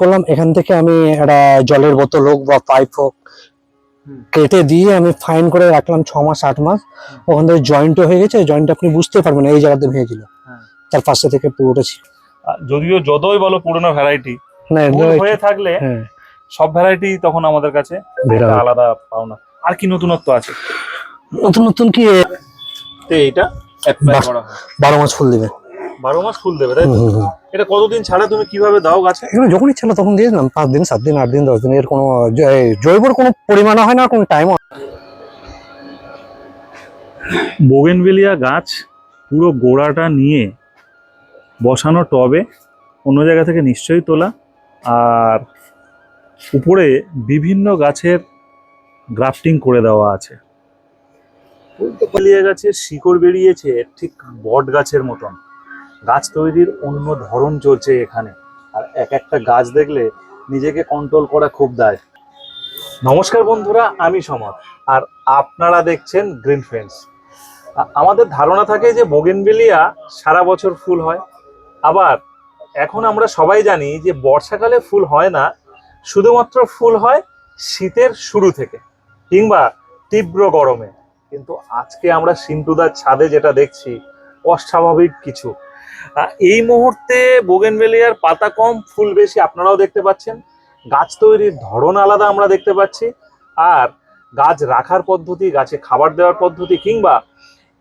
করলাম এখান থেকে আমি একটা জলের বোতল হোক বা পাইপ হোক। কেটে দিয়ে আমি ফাইন করে রাখলাম ছ মাস আট মাস। ওখান থেকে জয়েন্টও হয়ে গেছে জয়েন্ট আপনি বুঝতে পারবেন এই জায়গাতে ভেঙেছিল হ্যাঁ। তার পাশে থেকে পুরোটা ছিল। যদিও যতই বলো পুরোনো ভ্যারাইটি হয়ে থাকলে হ্যাঁ। সব ভ্যারাইটি তখন আমাদের কাছে। আলাদা পাওনা। আর কি নতুনত্ব আছে? নতুন নতুন কি? হয়। বারো মাস ফুল দিবে। বারো মাস ফুল দেবে তাই। এটা কতদিন ছাড়া তুমি কীভাবে দাও গাছে? এগুলো যখন ইচ্ছা তখন দিয়েছিলাম পাঁচ দিন সাত দিন আট দিন দশ দিন এর কোনো জৈবর কোনো পরিমাণও হয় না কোনো টাইমও বোগেনভেলিয়া গাছ পুরো গোড়াটা নিয়ে বসানো টবে অন্য জায়গা থেকে নিশ্চয়ই তোলা আর উপরে বিভিন্ন গাছের গ্রাফটিং করে দেওয়া আছে। বোগেনভেলিয়া গাছের শিকড় বেরিয়েছে ঠিক বট গাছের মতন। গাছ তৈরির অন্য ধরন চলছে এখানে। আর এক একটা গাছ দেখলে নিজেকে কন্ট্রোল করা খুব দায়। নমস্কার বন্ধুরা, আমি সমর। আর আপনারা দেখছেন গ্রিন ফ্রেন্ডস আমাদের ধারণা থাকে যে বোগেনভেলিয়া সারা বছর ফুল হয়। আবার এখন আমরা সবাই জানি যে বর্ষাকালে ফুল হয় না, শুধুমাত্র ফুল হয় শীতের শুরু থেকে কিংবা তীব্র গরমে। কিন্তু আজকে আমরা সিন্টুদার ছাদে যেটা দেখছি, অস্বাভাবিক কিছু। এই মুহূর্তে বোগেনভেলিয়ার পাতা কম, ফুল বেশি, আপনারাও দেখতে পাচ্ছেন। গাছ তৈরির ধরন আলাদা আমরা দেখতে পাচ্ছি। আর গাছ রাখার পদ্ধতি, গাছে খাবার দেওয়ার পদ্ধতি, কিংবা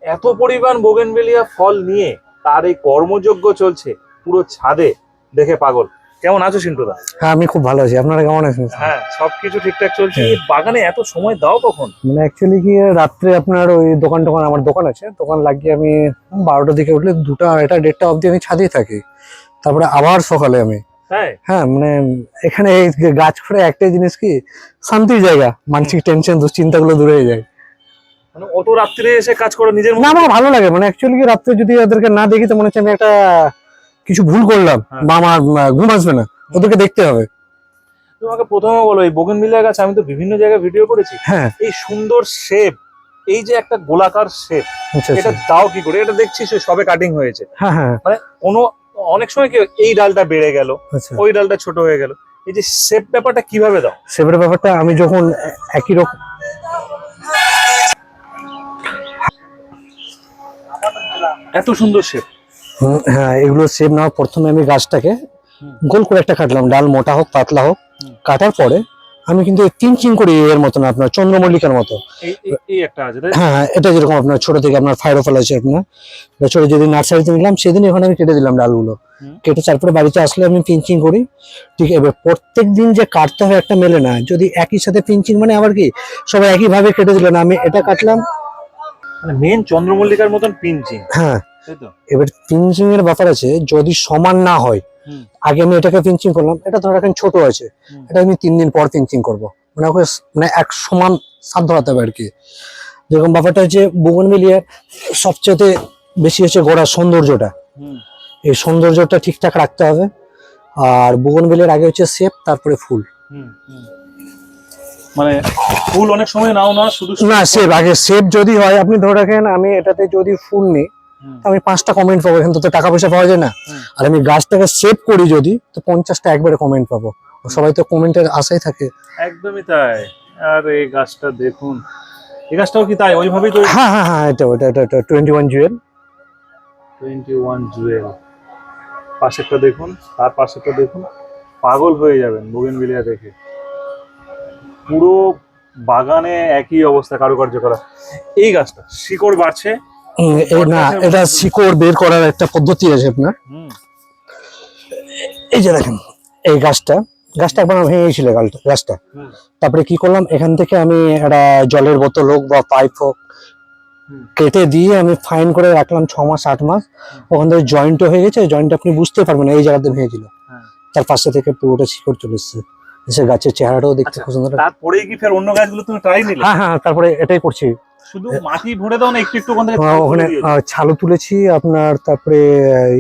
এত পরিমাণ বোগেনভেলিয়া ফল নিয়ে তার এই কর্মযজ্ঞ চলছে, পুরো ছাদে দেখে পাগল। কেমন আছো সিন্টুদা? হ্যাঁ আমি খুব ভালো আছি। আপনারা কেমন আছেন? হ্যাঁ সবকিছু ঠিকঠাক চলছে। বাগানে এত সময় দাও কখন? মানে অ্যাকচুয়ালি কি রাত্রে আপনার ওই দোকান টোকান আমার দোকান আছে। দোকান লাগিয়ে আমি বারোটার দিকে উঠলে দুটা আড়াইটা দেড়টা অবধি আমি ছাদেই থাকি। তারপরে আবার সকালে আমি। হ্যাঁ। হ্যাঁ মানে এখানে এই গাছ করে একটাই জিনিস কি শান্তির জায়গা। মানসিক টেনশন দুশ্চিন্তাগুলো দূরে হয়ে যায়। মানে অত রাত্রে এসে কাজ করো নিজের না আমার ভালো লাগে। মানে অ্যাকচুয়ালি কি রাত্রে যদি ওদেরকে না দেখি তো মনে হচ্ছে আমি একটা কিছু ভুল করলাম হ্যাঁ। বা আমার ঘুম আসবে না ওদেরকে দেখতে হবে। তোমাকে প্রথমে বলো এই বোগেনভেলিয়া গাছ আমি তো বিভিন্ন জায়গায় ভিডিও করেছি। হ্যাঁ। এই সুন্দর শেপ এই যে একটা গোলাকার শেপ আচ্ছা এটা আচ্ছা। দাও কি করে? এটা দেখছি সে সবে কাটিং হয়েছে। হ্যাঁ হ্যাঁ। মানে কোনো অনেক সময় কি এই ডালটা বেড়ে গেল আচ্ছা। ওই ডালটা ছোট হয়ে গেল। এই যে শেপ ব্যাপারটা কীভাবে দাও? শেপের ব্যাপারটা আমি যখন একই রকম এত সুন্দর শেপ হ্যাঁ এগুলো সেভ না প্রথমে আমি গাছটাকে গোল করে একটা কাটলাম ডাল মোটা হোক পাতলা হোক কাটার পরে আমি কিন্তু পিঞ্চিং করি এর মতন আপনার চন্দ্রমল্লিকার মতো? হ্যাঁ হ্যাঁ এটা যেরকম আপনার ছোট থেকে আপনার ফাইরোফল আছে আপনার ছোট যেদিন নার্সারিতে নিলাম সেদিন ওখানে আমি কেটে দিলাম ডালগুলো। কেটে তারপরে বাড়িতে আসলে আমি পিঞ্চিং করি ঠিক এবার প্রত্যেক দিন যে কাটতে হয় একটা মেলে না যদি একই সাথে পিঞ্চিং মানে আবার কি সবাই একইভাবে কেটে দিল না আমি এটা কাটলাম। মানে মেন চন্দ্রমল্লিকার মতন পিঞ্চিং হ্যাঁ। এবার পিঞ্চিং এর ব্যাপার আছে যদি সমান না হয় আগে আমি এটাকে পিঞ্চিং করলাম এটা ধর এখন ছোট আছে এটা আমি তিন দিন পর পিঞ্চিং করব। মানে ওকে মানে এক সমান সাধ্য হতে হবে আর কি। যেরকম ব্যাপারটা হচ্ছে বুগন মিলিয়ে সবচেয়ে বেশি হচ্ছে গোড়ার সৌন্দর্যটা। এই সৌন্দর্যটা ঠিকঠাক রাখতে হবে। আর বুগন বিলের আগে হচ্ছে শেপ তারপরে ফুল। মানে ফুল অনেক সময় নাও না শুধু না শেপ আগে শেপ যদি হয় আপনি ধরে রাখেন আমি এটাতে যদি ফুল নিই আমি পাঁচটা কমেন্ট পাবো এখান তো টাকা পয়সা পাওয়া যায় না। আর আমি গাছটাকে সেভ করি যদি তো পঞ্চাশটা একবারে কমেন্ট পাবো। সবাই তো কমেন্টের আশাই থাকে। একদমই তাই। আর এই গাছটা দেখুন। এই গাছটাও কি তাই? ওইভাবেই তো হ্যাঁ হ্যাঁ হ্যাঁ এটা ওটা এটা এটা twenty one jewel twenty one jewel পাশেরটা দেখুন তার পাশেরটা দেখুন। পাগল হয়ে যাবেন বোগেনভিলিয়া দেখে। পুরো বাগানে একই অবস্থা কারুকার্য করা। এই গাছটা শিকড় বাড়ছে না এটা শিকড় বের করার একটা পদ্ধতি আছে আপনার। এই যে দেখেন এই গাছটা গাছটা একবার ভেঙে গেছিল গাছটা। তারপরে কি করলাম এখান থেকে আমি একটা জলের বোতল হোক বা পাইপ হোক। কেটে দিয়ে আমি ফাইন করে রাখলাম ছ মাস আট মাস। ওখান থেকে জয়েন্টও হয়ে গেছে জয়েন্ট আপনি বুঝতে পারবেন এই জায়গাতে ভেঙেছিল হ্যাঁ। তার পাশে থেকে পুরোটা শিকড় চলে এসছে। এসে গাছের চেহারাটাও দেখতে আচ্ছা, খুব সুন্দর লাগে। তারপরেই কি ফের অন্য গাছগুলো তুমি ট্রাই নিলে? হ্যাঁ হ্যাঁ তারপরে এটাই করছি। শুধু মাটি ভরে দাও না একটু একটু ওখান ছাল ওখানে ছালও তুলেছি আপনার তারপরে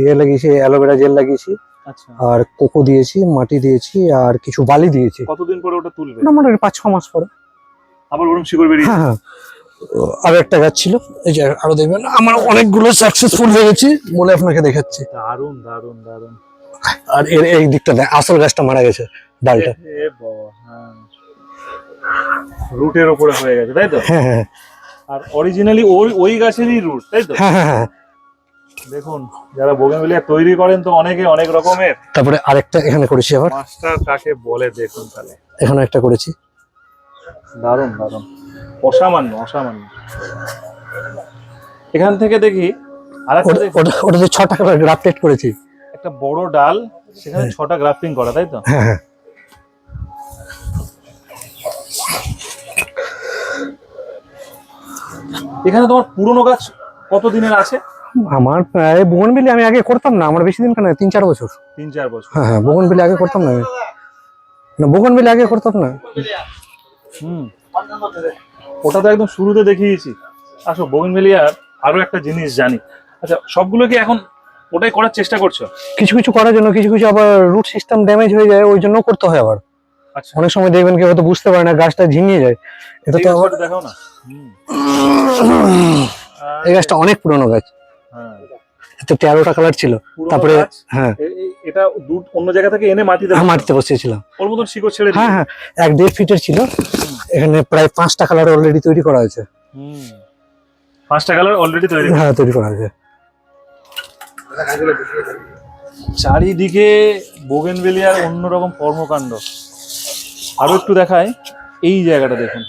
ইয়ে লাগিয়েছি অ্যালোভেরা জেল লাগিয়েছি। আচ্ছা। আর কোকো দিয়েছি মাটি দিয়েছি আর কিছু বালি দিয়েছি। কতদিন পরে ওটা তুলবে? মোটামুটি পাঁচ ছ মাস পরে। আবার ওরকম শিকড় বেরিয়ে হ্যাঁ হ্যাঁ। আরও একটা গাছ ছিল এই যে আরও দেখবেন আমার অনেকগুলো সাকসেসফুল হয়ে গেছি বলে আপনাকে দেখাচ্ছি। দারুণ দারুণ দারুণ আর এর এই দিকটা দেখ আসল গাছটা মারা গেছে ডালটা। হ্যাঁ। রুটের উপরে হয়ে গেছে তাই তো? হ্যাঁ হ্যাঁ। আর অরিজিনালি ওই ওই গাছেরই রুট তাই তো? হ্যাঁ হ্যাঁ হ্যাঁ। দেখুন যারা বোগেনভেলিয়া তৈরি করেন তো অনেকে অনেক রকমের। তারপরে আরেকটা এখানে করেছি আবার। মাস্টার কাকে বলে দেখুন তাহলে। এখানে একটা করেছি। দারুণ দারুণ। অসামান্য অসামান্য। এখান থেকে দেখি ওটা ওটা- ওটাতে ছ টাকা গ্রাফটেড করেছি। একটা বড় ডাল সেখানে ছটা গ্রাফটিং করা তাই তো? হ্যাঁ। এখানে তোমার পুরনো গাছ কত দিনের আছে? আমার প্রায় বোগনবিলি আমি আগে করতাম না আমার বেশি দিন কেন? তিন চার বছর। তিন চার বছর। হ্যাঁ হ্যাঁ বোগনবিলি আগে করতাম না আমি। না বোগনবিলি আগে করতাম না। হুম। ওটা তো একদম শুরুতে দেখিয়েছি। আসো বোগেনভেলিয়ার আরও একটা জিনিস জানি। আচ্ছা সবগুলো কি এখন ওটাই করার চেষ্টা করছ? কিছু কিছু করার জন্য কিছু কিছু আবার রুট সিস্টেম ড্যামেজ হয়ে যায় ওই জন্য করতে হয় আবার। আচ্ছা। অনেক সময় দেখবেন কেউ হয়তো বুঝতে পারে না গাছটা ঝিমিয়ে যায়। এটা তো আবার দেখাও না। এই গাছটা অনেক পুরনো গাছ। হ্যাঁ, এতে তেরোটা কালার ছিল। তারপরে হ্যাঁ। এটা দূর অন্য জায়গা থেকে এনে মাটিতে হ্যাঁ। মাটিতে বসিয়েছিলাম। ওর মতন শিকড় ছেড়ে হ্যাঁ হ্যাঁ। এক দেড় ফিটের ছিল। এখানে প্রায় পাঁচটা কালার অলরেডি তৈরি করা হয়েছে। হুম। পাঁচটা কালার অলরেডি তৈরি হ্যাঁ তৈরি করা হয়েছে। চারিদিকে বোগেনভেলিয়ার অন্যরকম কর্মকাণ্ড। আরও একটু দেখায়। এই জায়গাটা দেখুন।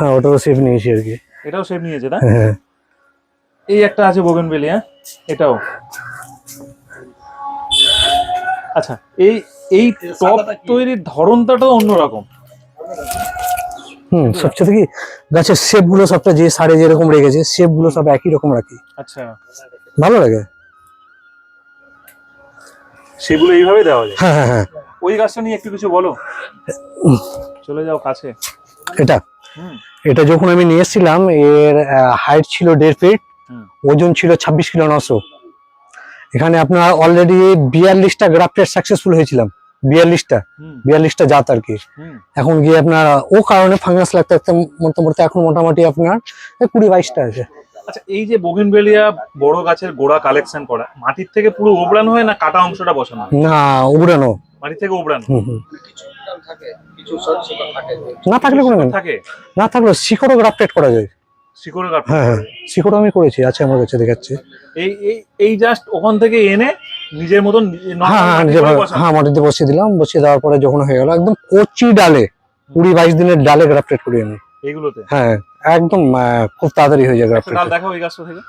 হ্যাঁ ওটাও সেভ নিয়েছি আর কি। এটাও সেভ নিয়েছে না হ্যাঁ এই একটা আছে বোগেনভেলিয়া এটাও। আচ্ছা এই এই টপ তৈরির ধরনটা তো অন্যরকম। হুম সবচেয়ে কি গাছের শেপগুলো সবটা যে সারে যেরকম রেখেছে শেপগুলো সব একই রকম রাখি। আচ্ছা। ভালো লাগে? সেগুলো এইভাবে দেওয়া যায়? হ্যাঁ হ্যাঁ হ্যাঁ। ওই গাছটা নিয়ে একটু কিছু বলো। চলে যাও কাছে। এটা। হুম। এটা যখন আমি নিয়ে এসেছিলাম এর হাইট ছিল দেড় ফিট ওজন ছিল ছাব্বিশ কিলো নশো। এখানে আপনার অলরেডি বিয়াল্লিশটা গ্রাফটেড সাকসেসফুল হয়েছিলাম বিয়াল্লিশটা। বিয়াল্লিশটা জাত আর কি। এখন গিয়ে আপনার ও কারণে ফাঙ্গাস লাগতে লাগতে মোটামুটি এখন মোটামুটি আপনার এই কুড়ি বাইশটা আছে। আচ্ছা এই যে বোগেনভেলিয়া বড় গাছের গোড়া কালেকশন করা মাটির থেকে পুরো ওবড়ানো হয় না কাটা অংশটা বসানো না উবড়ানো মাটি থেকে হুম না থাকলে কোনো থাকে? না থাকলে শিকড়ও গ্রাফটেড করা যায়। হ্যাঁ হ্যাঁ। শিকড়ও আমি করেছি আছে আমার কাছে দেখাচ্ছি। এই এই এই জাস্ট ওখান থেকে এনে নিজের মতন হ্যাঁ হ্যাঁ মাটি নিজে করে ভাবে- হ্যাঁ মাটিতে বসিয়ে দিলাম বসিয়ে দেওয়ার পরে যখন হয়ে গেল একদম কচি ডালে কুড়ি বাইশ দিনের ডালে গ্রাফটেড করি আমি। এইগুলোতে? হ্যাঁ একদম খুব তাড়াতাড়ি হয়ে যায় গ্রাফটেড গাছটা থেকে।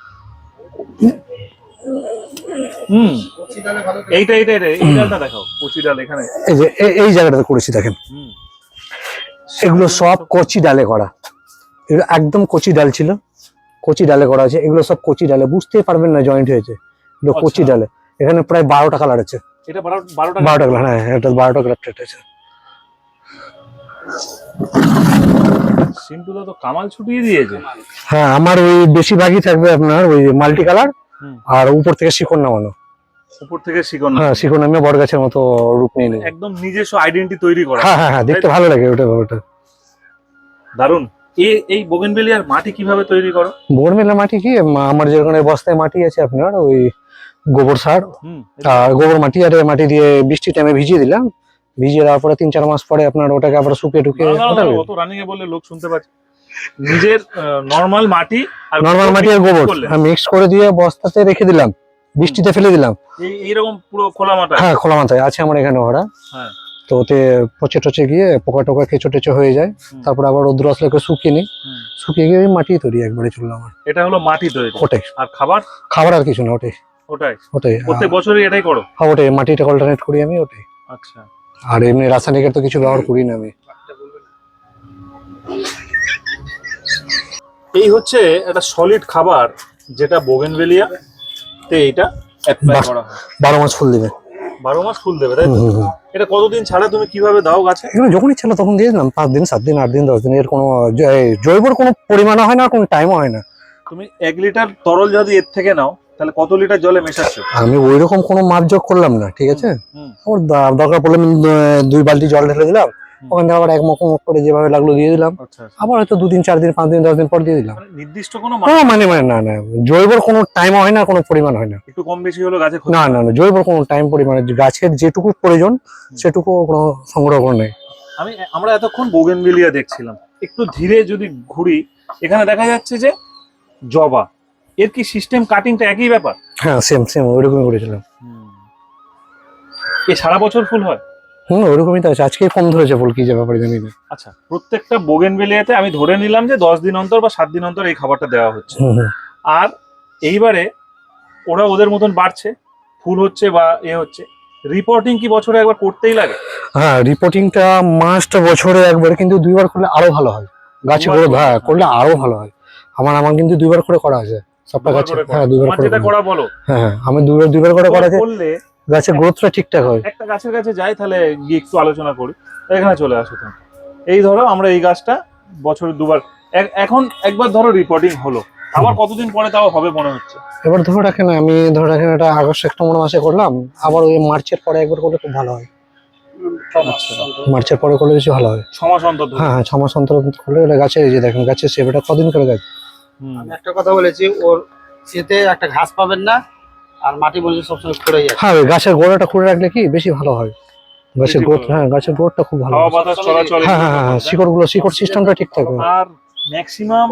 হুম। এইটা এইটা এইটা এই ডালটা দেখাও কচি ডাল এখানে। এই যে এই জায়গাটাতে করেছি দেখেন। এগুলো সব কচি ডালে করা। এগুলো একদম কচি ডাল ছিল। কচি ডালে করা আছে। এগুলো সব কচি ডালে। বুঝতেই পারবেন না জয়েন্ট হয়েছে। এগুলো কচি আচ্ছা। ডালে। এখানে প্রায় বারোটা কালার আছে। এটা বারোটা বারোটা কালার হ্যাঁ এটা বারোটা আছে। তো কামাল ছুটিয়ে দিয়েছে। হ্যাঁ আমার ওই বেশিরভাগই থাকবে আপনার ওই মাল্টি কালার। আর উপর থেকে শিকড় নামানো। উপর থেকে শিকন হ্যাঁ শিকড় নামিয়ে বড় গাছের মতো রূপ নিয়ে নেবে একদম নিজস্ব আইডেন্টি তৈরি করা। হ্যাঁ হ্যাঁ হ্যাঁ দেখতে ভালো লাগে ওটা ওটা দারুণ এই এই বোগেনভেলিয়ার মাটি কীভাবে তৈরি করো? মাটি কি? আমার যেখানে বস্তায় মাটি আছে আপনার ওই গোবর সার। আর গোবর মাটি আর মাটি দিয়ে বৃষ্টি টাইমে ভিজিয়ে দিলাম। ভিজিয়ে দেওয়ার পরে তিন চার মাস পরে আপনার ওটাকে আবার শুকিয়ে টুকিয়ে রানিং এ বললে লোক শুনতে পাচ্ছে। নিজের নর্মাল মাটি আর নর্মাল মাটি আর গোবর। মিক্স করে দিয়ে বস্তাতে রেখে দিলাম। বৃষ্টিতে ফেলে দিলাম। এই এইরকম পুরো খোলা মাটা হ্যাঁ খোলা মাথায়। আছে আমার এখানে ওরা। হ্যাঁ। তো ওতে পচে টচে গিয়ে পোকা টোকা কেঁচো টেচো হয়ে যায়। তারপর আবার রোদ্র আসলে শুকিয়ে নিই। শুকিয়ে গিয়ে মাটি তৈরি একবারে চলল আমার। এটা হলো মাটি তৈরি? ওটাই। আর খাবার? খাবার আর কিছু না ওটাই। ওটাই। ওটাই। প্রত্যেক বছরই এটাই করো? হ্যাঁ ওটাই। মাটিটা অল্টারনেট করি আমি ওটাই। আচ্ছা। আর এমনি রাসায়নিকের তো কিছু ব্যবহার করি না আমি। এই হচ্ছে একটা সলিড খাবার যেটা বোগেনভেলিয়া তে এটা অ্যাপ্লাই। করা হয় বারো মাস ফুল দেবে বারো মাস ফুল দেবে তাই। এটা কতদিন ছাড়া তুমি কীভাবে দাও গাছে এগুলো যখন ইচ্ছা হলো তখন দিয়ে দিলাম পাঁচ দিন সাত দিন আট দিন দশ দিন এর কোনো জৈবর কোনো পরিমাণও হয় না কোনো টাইমও হয় না তুমি এক লিটার তরল যদি এর থেকে নাও তাহলে কত লিটার জলে মেশাচ্ছ আমি ওই রকম কোনো মাপজোক করলাম না ঠিক আছে। আমার দরকার পড়লে দুই বালতি জল ঢেলে দিলাম ওখান থেকে আবার এক মক মক করে যেভাবে লাগল দিয়ে দিলাম। আচ্ছা আচ্ছা। আবার হয়তো দুদিন চার দিন পাঁচ দিন দশ দিন পর দিয়ে দিলাম। মানে নির্দিষ্ট কোনো হ্যাঁ মানে মানে না না। জৈবর কোনো টাইম হয় না কোনো পরিমাণ হয় না। একটু কম বেশি হলো গাছে না না না জৈবর কোনো টাইম পরিমাণে গাছের যেটুকু প্রয়োজন সেটুকু কোনো সংগ্রহ করে নেই। আমি আমরা এতক্ষণ বোগেনভিলিয়া দেখছিলাম। একটু ধীরে যদি ঘুরি এখানে দেখা যাচ্ছে যে জবা। এর কি সিস্টেম কাটিংটা একই ব্যাপার? হ্যাঁ সেম সেম ওইরকমই করেছিলাম। এ সারা বছর ফুল হয়? হুম ওইরকমই তো আছে। আজকে কম ধরেছে ফুল কি যে ব্যাপারে জানি না। আচ্ছা প্রত্যেকটা বোগেনভিলিয়াতে আমি ধরে নিলাম যে দশ দিন অন্তর বা সাত দিন অন্তর এই খাবারটা দেওয়া হচ্ছে। আর এইবারে ওরা ওদের মতন বাড়ছে ফুল হচ্ছে বা এ হচ্ছে। রিপোর্টিং কি বছরে একবার করতেই লাগে? হ্যাঁ রিপোর্টিংটা মাস্ট বছরে একবার কিন্তু দুইবার করলে আরও ভালো হয়। গাছে করে করে? হ্যাঁ করলে আরও ভালো হয়। আমার আমার কিন্তু দুইবার করে করা আছে। সবটা গাছে হ্যাঁ দুইবার করে করা। বলো। হ্যাঁ হ্যাঁ আমি দুইবার দুইবার করে করা আছে। করলে গাছের গ্রোথটা ঠিকঠাক হয়। একটা গাছের কাছে যাই তাহলে গিয়ে একটু আলোচনা করি। এখানে চলে আসো তুমি। এই ধরো আমরা এই গাছটা বছরে দুবার এক- এখন একবার ধরো রিপোর্টিং হলো। আবার কতদিন পরে তাও হবে মনে হচ্ছে? এবার ধরে রাখেন আমি ধরো রাখেন এটা আগস্ট সেপ্টেম্বর মাসে করলাম। আবার ওই মার্চের পরে একবার করলে খুব ভালো হয়। মার্চের পরে করলে বেশি ভালো হয়। ছমাস অন্তর হ্যাঁ হ্যাঁ ছমাস অন্তর করলে ওটা গাছে এই যে দেখেন গাছের সেবাটা কদিন করে গাছ? হুম। আমি একটা কথা বলেছি ওর এতে একটা ঘাস পাবেন না আর মাটি বলছে সবসময় পড়ে যাচ্ছে হ্যাঁ গাছের গোড়াটা খুলে রাখলে কি বেশি ভালো হয়? গাছের গ্রোথ হ্যাঁ। গাছের গ্রোথটা খুব ভালো হাওয়া বাতাস চলাচল হ্যাঁ হ্যাঁ হ্যাঁ শিকড়গুলো শিকড় সিস্টেমটা ঠিক থাকবে। আর ম্যাক্সিমাম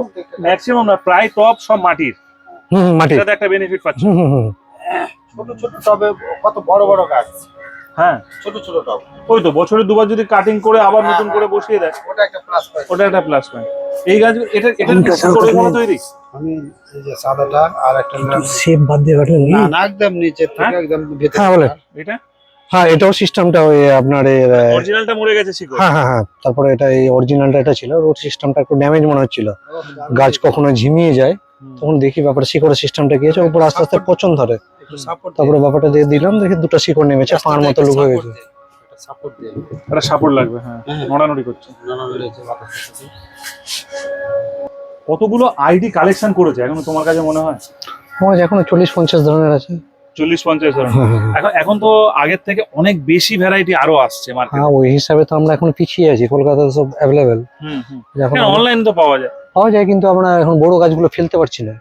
ম্যাক্সিমাম না প্রায় টপ সব মাটির। হুম হুম, মাটি এটাতে একটা বেনিফিট পাচ্ছি। হুম হুম হুম। ছোট ছোট টবে কত বড় বড় গাছ? হ্যাঁ। ছোট ছোট টব। ওই তো বছরে দুবার যদি কাটিং করে আবার নতুন করে বসিয়ে দেয় ওটা একটা প্লাস পয়েন্ট ওটা একটা প্লাস পয়েন্ট এই গাছ এটা এটা করে তৈরি? আমি এই যে সাদাটা আর একটা। শেপ বাদ দিয়ে কাটলেন না না একদম নিচে থেকে হ্যাঁ? একদম ভেতরে হ্যাঁ, বলে। এটা? হ্যাঁ এটাও সিস্টেমটা ওই আপনার অরিজিনালটা মরে গেছে শিকড়। হ্যাঁ হ্যাঁ হ্যাঁ তারপরে এটা এই অরিজিনালটা এটা ছিল ওর সিস্টেমটা একটু ড্যামেজ মনে হচ্ছিল। গাছ কখনো ঝিমিয়ে যায় তখন দেখি ব্যাপারে শিকড়ের সিস্টেমটা কি আছে উপর আস্তে আস্তে পচন ধরে। তারপরে ব্যাপারটা দিয়ে দিলাম দেখি দুটো শিকড় নেমেছে পাঁড় মতো লুক হয়ে গেছে। সাপোর্ট দিয়ে। সাপোর্ট লাগবে হ্যাঁ। হ্যাঁ। নড়ানড়ি করছে। রয়েছে বাতাস কতগুলো আইডি কালেকশন করেছে? এখন তোমার কাছে মনে হয়? আমার এখনও চল্লিশ পঞ্চাশ ধরনের আছে। চল্লিশ পঞ্চাশ ধরনের। হ্যাঁ, হ্যাঁ, হ্যাঁ। এখন এখন তো আগের থেকে অনেক বেশি ভ্যারাইটি আরও আসছে মার্কেটে হ্যাঁ ওই হিসাবে তো আমরা এখন পিছিয়ে আছি কলকাতাতে সব অ্যাভেলেবেল এখন অনলাইন তো পাওয়া যায়। পাওয়া যায় কিন্তু আমরা এখন বড় গাছগুলো ফেলতে পারছি না।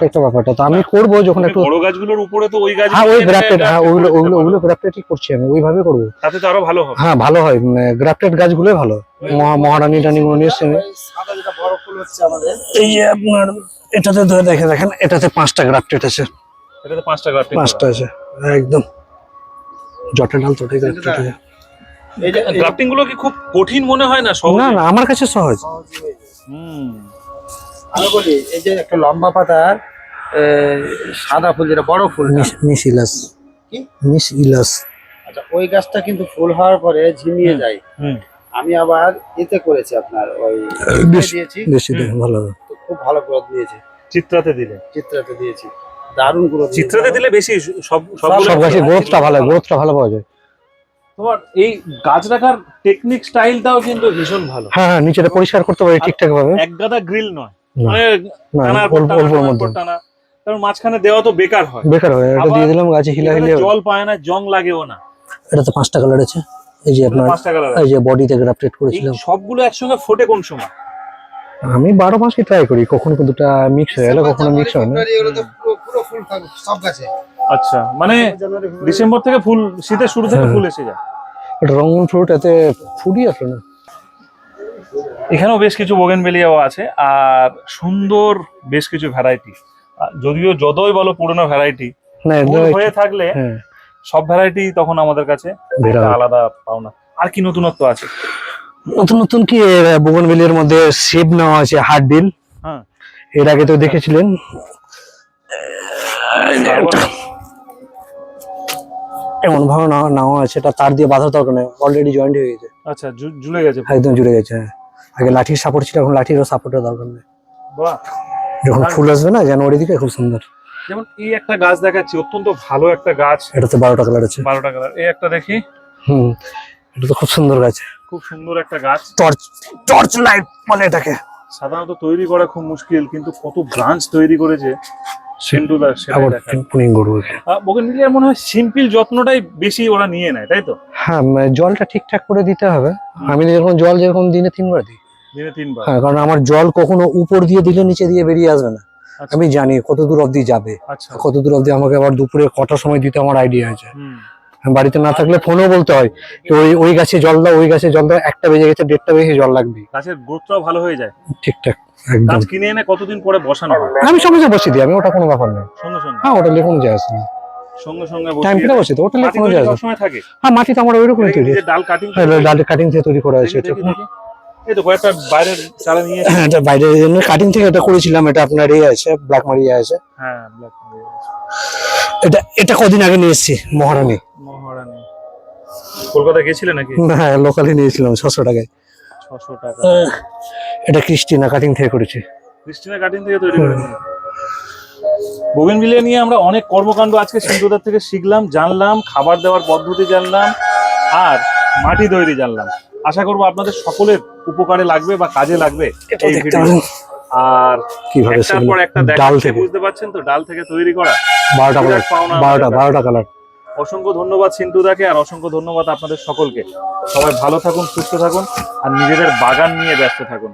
একটা ব্যাপারটা। তো আমি করব যখন একটু বড় গাছগুলোর উপরে তো ওই গাছ হ্যাঁ ওই গ্রাফটেড হ্যাঁ ওগুলো ওগুলো ওগুলো গ্রাফটেডই করছি আমি ওইভাবে করব। তাতে তো আরও ভালো হবে। হ্যাঁ ভালো হয়। গ্রাফটেড গাছগুলোই ভালো। মহারানী নিয়ে হচ্ছে আমাদের। এই আপনার এটাতে ধরে দেখে দেখেন এটাতে পাঁচটা গ্রাফটেড আছে। এটাতে পাঁচটা গ্রাফটিং পাঁচটা আছে একদম। জটা ডাল তোটাই গ্রাফটেড আছে গ্রাফটিংগুলো কি খুব কঠিন মনে হয় না সহজ? না না আমার কাছে সহজ। হুম। আমি বলি এই যে একটা লম্বা পাতার সাদা ফুল যেটা বড় ফুল মিস মিস ইলাস। কি? মিস ইলাস। আচ্ছা ওই গাছটা কিন্তু ফুল হওয়ার পরে ঝিমিয়ে যায়। হুম। আমি আবার এতে করেছি আপনার ওই দিয়েছি। বেশি ভালো। খুব ভালো গ্রোথ দিয়েছে। চিত্রাতে দিলে? চিত্রাতে দিয়েছি। দারুণ গ্রোথ চিত্রাতে দিলে বেশি সব সব গাছের গ্রোথটা ভালো গ্রোথটা ভালো পাওয়া যায়। তোমার এই গাছ রাখার টেকনিক স্টাইলটাও কিন্তু ভীষণ ভালো। হ্যাঁ হ্যাঁ নিচেটা পরিষ্কার করতে পারি ঠিকঠাক ভাবে। এক গাদা গ্রিল নয়। মানে টানার অল্প টানা, মধ্যে। টানা কারণ মাঝখানে দেওয়া তো বেকার হয়। বেকার হয় এটা দিয়ে দিলাম গাছে হিলা হিলে জল পায় না জং লাগেও না। এটা তো পাঁচটা কালার আছে। এই যে আপনার এই যে বডিতে গ্রাফটেড করেছিলাম। সবগুলো একসঙ্গে ফোটে কোন সময়? আমি বারো মাসই ট্রাই করি কখনো দুটা মিক্স হয়ে গেলে কখনো মিক্স হয় না। পুরো পুরো ফুল থাকবে সব গাছে। আচ্ছা মানে ডিসেম্বর থেকে ফুল শীতের শুরু থেকে হ্যাঁ। ফুল এসে যায়। এটা রঙুন ফ্রুট এতে ফুডই আসলো না। এখানেও বেশ কিছু বোগেনভেলিয়াও আছে আর সুন্দর বেশ কিছু ভ্যারাইটি যদিও যতই বলো পুরনো ভ্যারাইটি না হয়ে থাকলে হ্যাঁ। সব ভ্যারাইটি তখন আমাদের কাছে আলাদা পাওনা। আর কি নতুনত্ব আছে? নতুন নতুন কি বোগনভেলিয়ার মধ্যে শেপ নেওয়া আছে হার্ড ডিল হ্যাঁ। এর আগে তো দেখেছিলেন। এমন ভাবে নেওয়া আছে এটা তার দিয়ে বাঁধার দরকার নেই অলরেডি জয়েন্ট হয়ে গেছে। আচ্ছা জু- ঝুলে গেছে একদম জুড়ে গেছে হ্যাঁ। আগে লাঠির সাপোর্ট ছিল এখন লাঠিরও সাপোর্টের দরকার নেই। বাহ। যখন ফুল আসবে না জানুয়ারি দিকে খুব সুন্দর। যেমন এই একটা গাছ দেখাচ্ছি অত্যন্ত ভালো একটা গাছ। এটাতে বারোটা কালার আছে। বারোটা কালার এই একটা দেখি। হুম এটা তো খুব সুন্দর গাছ। খুব সুন্দর একটা গাছ। টর্চ টর্চ লাইট বলে এটাকে। সাধারণত তৈরি করা খুব মুশকিল কিন্তু কত ব্রাঞ্চ তৈরি করেছে সেন্টুদা সেটা পুনিং করব বোগেনভিলিয়ার মনে হয় সিম্পল যত্নটাই বেশি ওরা নিয়ে নেয় তাই তো? হ্যাঁ মানে জলটা ঠিকঠাক করে দিতে হবে। আমি যেরকম জল যেরকম দিনে তিনবার দিই। দিনে তিনবার। হ্যাঁ কারণ আমার জল কখনো উপর দিয়ে দিলে নিচে দিয়ে বেরিয়ে আসবে না। আমি জানি কত দূর অবধি যাবে। আচ্ছা। কত দূর অবধি আমাকে আবার দুপুরে কটার সময় দিতে আমার আইডিয়া আছে। বাড়িতে না থাকলে ফোনও বলতে হয় যে ওই ওই গাছে জল দাও ওই গাছে জল দাও একটা বেজে গেছে দেড়টা বেজে জল লাগবে। গাছের গ্রোথটাও ভালো হয়ে যায়। ঠিকঠাক গাছ কিনে এনে কতদিন পরে বসানো হয়? আমি সঙ্গে সঙ্গে বসিয়ে দিই আমি ওটা কোনো ব্যাপার নেই সঙ্গে সঙ্গে? হ্যাঁ ওটা লিখুন যায় আসে না। সঙ্গে সঙ্গে টাইম পেলে ওটা মাটি লিখুন যায় আসে হ্যাঁ আমার তৈরি। ডাল কাটিং ডালের কাটিং থেকে। তৈরি করা হয়েছে এটা বাইরের হ্যাঁ এটা বাইরে কাটিং থেকে এটা করেছিলাম এটা আপনার ইয়ে আছে ব্ল্যাক মারিয়া আছে। হ্যাঁ। এটা এটা কদিন আগে নিয়ে এসেছি মহারানী। মহারানী। কলকাতা গেছিলে নাকি? হ্যাঁ লোকালি নিয়েছিলাম ছশো টাকায়। ছশো টাকা। এটা ক্রিস্টিনা কাটিং থেকে করেছি। ক্রিস্টিনা কাটিং থেকে তৈরি করে বোগেনভিলিয়া নিয়ে আমরা অনেক কর্মকাণ্ড আজকে সিন্ধুদার থেকে শিখলাম জানলাম খাবার দেওয়ার পদ্ধতি জানলাম আর মাটি তৈরি জানলাম। আশা করব আপনাদের সকলের উপকারে লাগবে বা কাজে লাগবে এই ভিডিও আর কীভাবে পর একটা ডাল থেকে। বুঝতে পারছেন তো? ডাল থেকে তৈরি করা। বারোটা কালার বিরাট পাওনা বারোটা আমাদের বারোটা কালার অসংখ্য ধন্যবাদ সিন্ধুদাকে আর অসংখ্য ধন্যবাদ আপনাদের সকলকে। সবাই ভালো থাকুন সুস্থ থাকুন আর নিজেদের বাগান নিয়ে ব্যস্ত থাকুন।